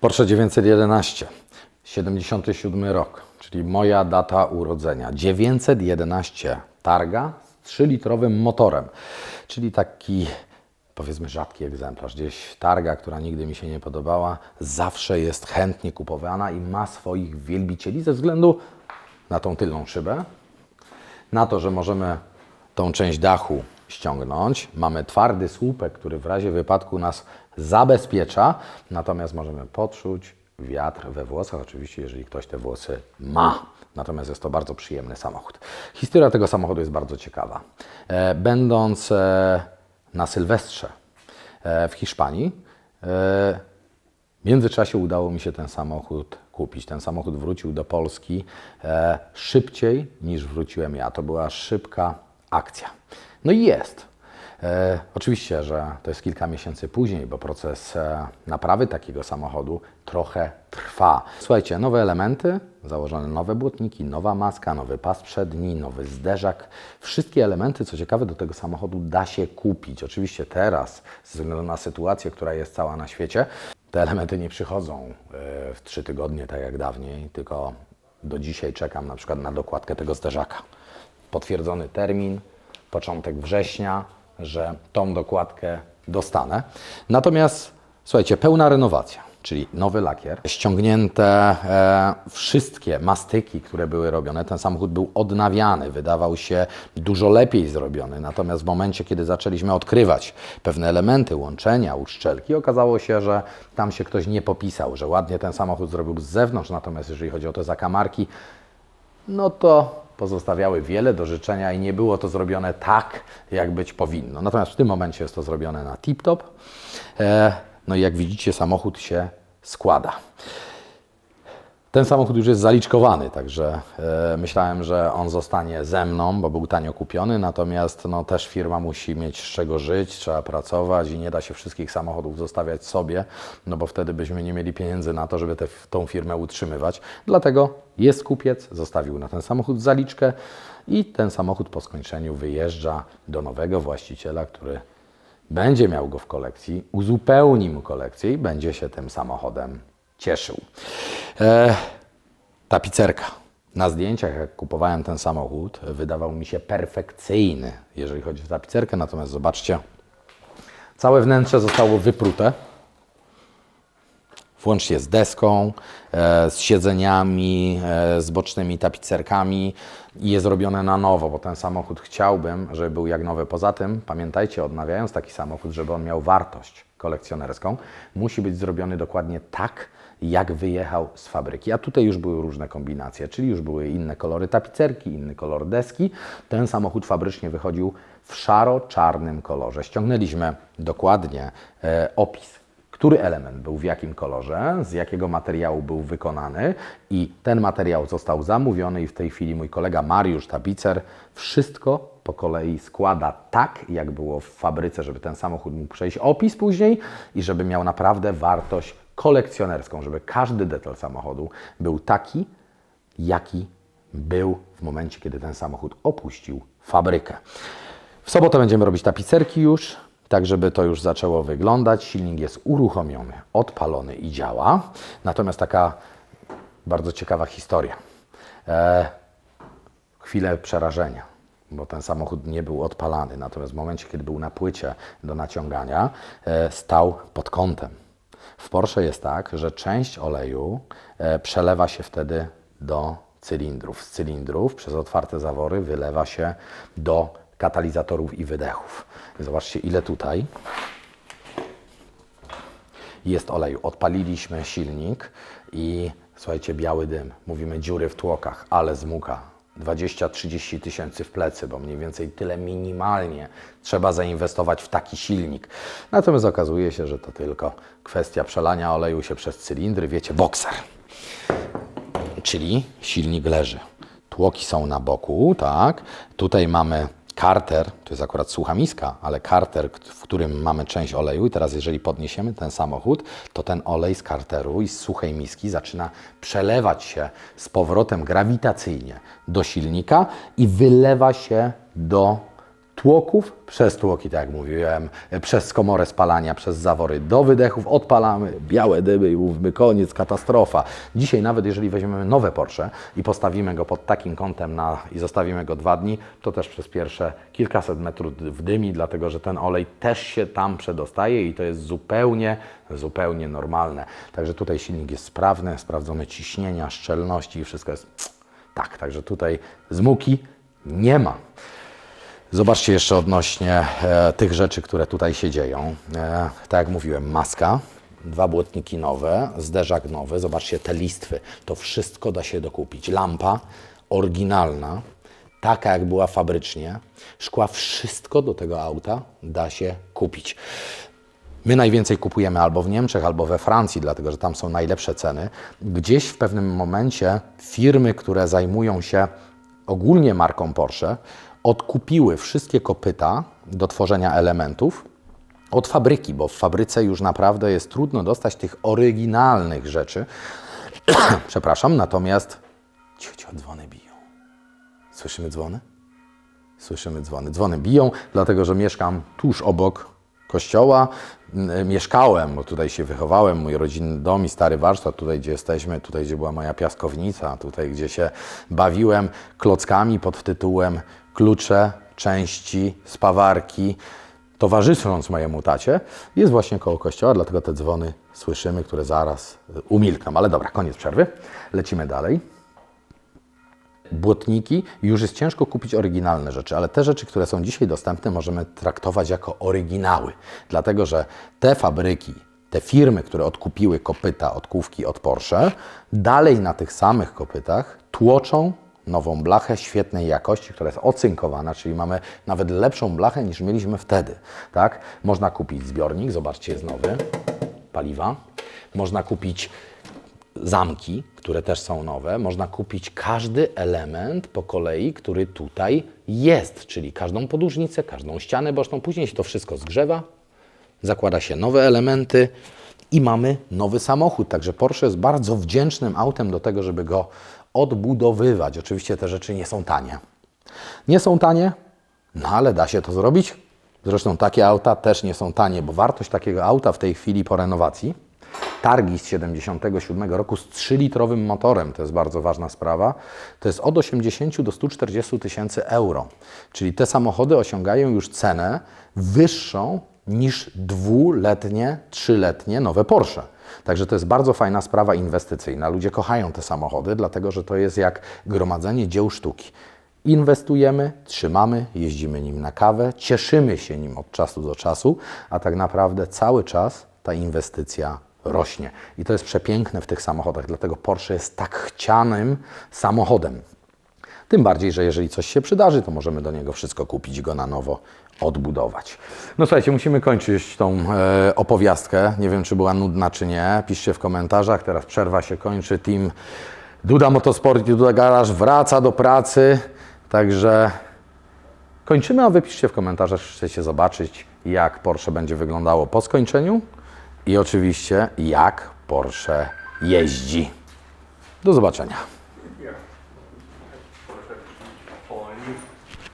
Porsche 911, 77 rok, czyli moja data urodzenia. 911 targa z 3-litrowym motorem, czyli taki powiedzmy rzadki egzemplarz. Gdzieś targa, która nigdy mi się nie podobała, zawsze jest chętnie kupowana i ma swoich wielbicieli ze względu na tą tylną szybę, na to, że możemy tą część dachu ściągnąć. Mamy twardy słupek, który w razie wypadku nas zabezpiecza, natomiast możemy poczuć wiatr we włosach, oczywiście jeżeli ktoś te włosy ma. Natomiast jest to bardzo przyjemny samochód. Historia tego samochodu jest bardzo ciekawa. E, Będąc e, na Sylwestrze e, w Hiszpanii, w międzyczasie udało mi się ten samochód kupić. Ten samochód wrócił do Polski szybciej niż wróciłem ja. To była szybka akcja. No i jest. E, oczywiście, że to jest kilka miesięcy później, bo proces e, naprawy takiego samochodu trochę trwa. Słuchajcie, nowe elementy, założone nowe błotniki, nowa maska, nowy pas przedni, nowy zderzak. Wszystkie elementy, co ciekawe, do tego samochodu da się kupić. Oczywiście teraz, ze względu na sytuację, która jest cała na świecie, te elementy nie przychodzą e, w trzy tygodnie, tak jak dawniej, tylko do dzisiaj czekam na przykład na dokładkę tego zderzaka. Potwierdzony termin, początek września, że tą dokładkę dostanę. Natomiast słuchajcie, pełna renowacja, czyli nowy lakier, ściągnięte e, wszystkie mastyki, które były robione. Ten samochód był odnawiany, wydawał się dużo lepiej zrobiony. Natomiast w momencie, kiedy zaczęliśmy odkrywać pewne elementy, łączenia, uszczelki, okazało się, że tam się ktoś nie popisał, że ładnie ten samochód zrobił z zewnątrz, natomiast jeżeli chodzi o te zakamarki, no to pozostawiały wiele do życzenia i nie było to zrobione tak, jak być powinno. Natomiast w tym momencie jest to zrobione na tip-top. E, no i jak widzicie, samochód się składa. Ten samochód już jest zaliczkowany, także e, myślałem, że on zostanie ze mną, bo był tanio kupiony, natomiast no, też firma musi mieć z czego żyć, trzeba pracować i nie da się wszystkich samochodów zostawiać sobie, no bo wtedy byśmy nie mieli pieniędzy na to, żeby tę tą firmę utrzymywać. Dlatego jest kupiec, zostawił na ten samochód zaliczkę i ten samochód po skończeniu wyjeżdża do nowego właściciela, który będzie miał go w kolekcji, uzupełni mu kolekcję i będzie się tym samochodem cieszył. E, tapicerka. Na zdjęciach, jak kupowałem ten samochód, wydawał mi się perfekcyjny, jeżeli chodzi o tapicerkę. Natomiast zobaczcie, całe wnętrze zostało wyprute. Włącznie z deską, e, z siedzeniami, e, z bocznymi tapicerkami i jest robione na nowo, bo ten samochód chciałbym, żeby był jak nowy. Poza tym, pamiętajcie, odnawiając taki samochód, żeby on miał wartość kolekcjonerską, musi być zrobiony dokładnie tak, jak wyjechał z fabryki. A tutaj już były różne kombinacje, czyli już były inne kolory tapicerki, inny kolor deski. Ten samochód fabrycznie wychodził w szaro-czarnym kolorze. Ściągnęliśmy dokładnie e, opis który element był w jakim kolorze, z jakiego materiału był wykonany i ten materiał został zamówiony i w tej chwili mój kolega Mariusz Tapicer wszystko po kolei składa tak, jak było w fabryce, żeby ten samochód mógł przejść opis później i żeby miał naprawdę wartość kolekcjonerską, żeby każdy detal samochodu był taki, jaki był w momencie, kiedy ten samochód opuścił fabrykę. W sobotę będziemy robić tapicerki już, tak żeby to już zaczęło wyglądać. Silnik jest uruchomiony, odpalony i działa. Natomiast taka bardzo ciekawa historia. E, chwilę przerażenia, bo ten samochód nie był odpalany. Natomiast w momencie, kiedy był na płycie do naciągania, e, stał pod kątem. W Porsche jest tak, że część oleju e, przelewa się wtedy do cylindrów. Z cylindrów przez otwarte zawory wylewa się do katalizatorów i wydechów. Zobaczcie, ile tutaj jest oleju. Odpaliliśmy silnik i słuchajcie, biały dym. Mówimy dziury w tłokach, ale zmuka. 20-30 tysięcy w plecy, bo mniej więcej tyle minimalnie trzeba zainwestować w taki silnik. Natomiast okazuje się, że to tylko kwestia przelania oleju się przez cylindry, wiecie, bokser. Czyli silnik leży. Tłoki są na boku, tak. Tutaj mamy karter, to jest akurat sucha miska, ale karter, w którym mamy część oleju i teraz jeżeli podniesiemy ten samochód, to ten olej z karteru i z suchej miski zaczyna przelewać się z powrotem grawitacyjnie do silnika i wylewa się do tłoków, przez tłoki, tak jak mówiłem, przez komorę spalania, przez zawory do wydechów, odpalamy, białe dyby i mówmy koniec, katastrofa. Dzisiaj nawet jeżeli weźmiemy nowe Porsche i postawimy go pod takim kątem na, i zostawimy go dwa dni, to też przez pierwsze kilkaset metrów w dymi, dlatego że ten olej też się tam przedostaje i to jest zupełnie, zupełnie normalne. Także tutaj silnik jest sprawny, sprawdzone ciśnienia, szczelności i wszystko jest tak, także tutaj zmuki nie ma. Zobaczcie jeszcze odnośnie e, tych rzeczy, które tutaj się dzieją. E, tak jak mówiłem, maska, dwa błotniki nowe, zderzak nowy. Zobaczcie te listwy. To wszystko da się dokupić. Lampa oryginalna, taka jak była fabrycznie. Szkła, wszystko do tego auta da się kupić. My najwięcej kupujemy albo w Niemczech, albo we Francji, dlatego że tam są najlepsze ceny. Gdzieś w pewnym momencie firmy, które zajmują się ogólnie marką Porsche, odkupiły wszystkie kopyta do tworzenia elementów od fabryki, bo w fabryce już naprawdę jest trudno dostać tych oryginalnych rzeczy. Przepraszam, natomiast cicho, dzwony biją. Słyszymy dzwony? Słyszymy dzwony. Dzwony biją, dlatego że mieszkam tuż obok kościoła. M, Mieszkałem, bo tutaj się wychowałem, mój rodzinny dom i stary warsztat, tutaj gdzie jesteśmy, tutaj gdzie była moja piaskownica, tutaj gdzie się bawiłem klockami pod tytułem Klucze, części, spawarki, towarzysząc mojemu tacie, jest właśnie koło kościoła, dlatego te dzwony słyszymy, które zaraz y, umilkną. Ale dobra, koniec przerwy. Lecimy dalej błotniki, już jest ciężko kupić oryginalne rzeczy, ale te rzeczy, które są dzisiaj dostępne, możemy traktować jako oryginały. Dlatego, że te fabryki, te firmy, które odkupiły kopyta, odkówki od Porsche, dalej na tych samych kopytach tłoczą nową blachę świetnej jakości, która jest ocynkowana, czyli mamy nawet lepszą blachę niż mieliśmy wtedy. Tak? Można kupić zbiornik, zobaczcie, jest nowy, paliwa. Można kupić zamki, które też są nowe. Można kupić każdy element po kolei, który tutaj jest, czyli każdą podłużnicę, każdą ścianę boczną. Później się to wszystko zgrzewa, zakłada się nowe elementy i mamy nowy samochód. Także Porsche jest bardzo wdzięcznym autem do tego, żeby go odbudowywać. Oczywiście te rzeczy nie są tanie. Nie są tanie, no ale da się to zrobić. Zresztą takie auta też nie są tanie, bo wartość takiego auta w tej chwili po renowacji targi z 77 roku z 3-litrowym motorem, to jest bardzo ważna sprawa, to jest od 80 do 140 tysięcy euro. Czyli te samochody osiągają już cenę wyższą niż dwuletnie, trzyletnie nowe Porsche. Także to jest bardzo fajna sprawa inwestycyjna. Ludzie kochają te samochody, dlatego że to jest jak gromadzenie dzieł sztuki. Inwestujemy, trzymamy, jeździmy nim na kawę, cieszymy się nim od czasu do czasu, a tak naprawdę cały czas ta inwestycja rośnie. I to jest przepiękne w tych samochodach, dlatego Porsche jest tak chcianym samochodem. Tym bardziej, że jeżeli coś się przydarzy, to możemy do niego wszystko kupić go na nowo odbudować. No słuchajcie, musimy kończyć tą e, opowiastkę. Nie wiem, czy była nudna, czy nie. Piszcie w komentarzach. Teraz przerwa się kończy. Team Duda Motorsport i Duda Garage wraca do pracy. Także kończymy, a wy piszcie w komentarzach, czy chcecie zobaczyć, jak Porsche będzie wyglądało po skończeniu i oczywiście jak Porsche jeździ. Do zobaczenia.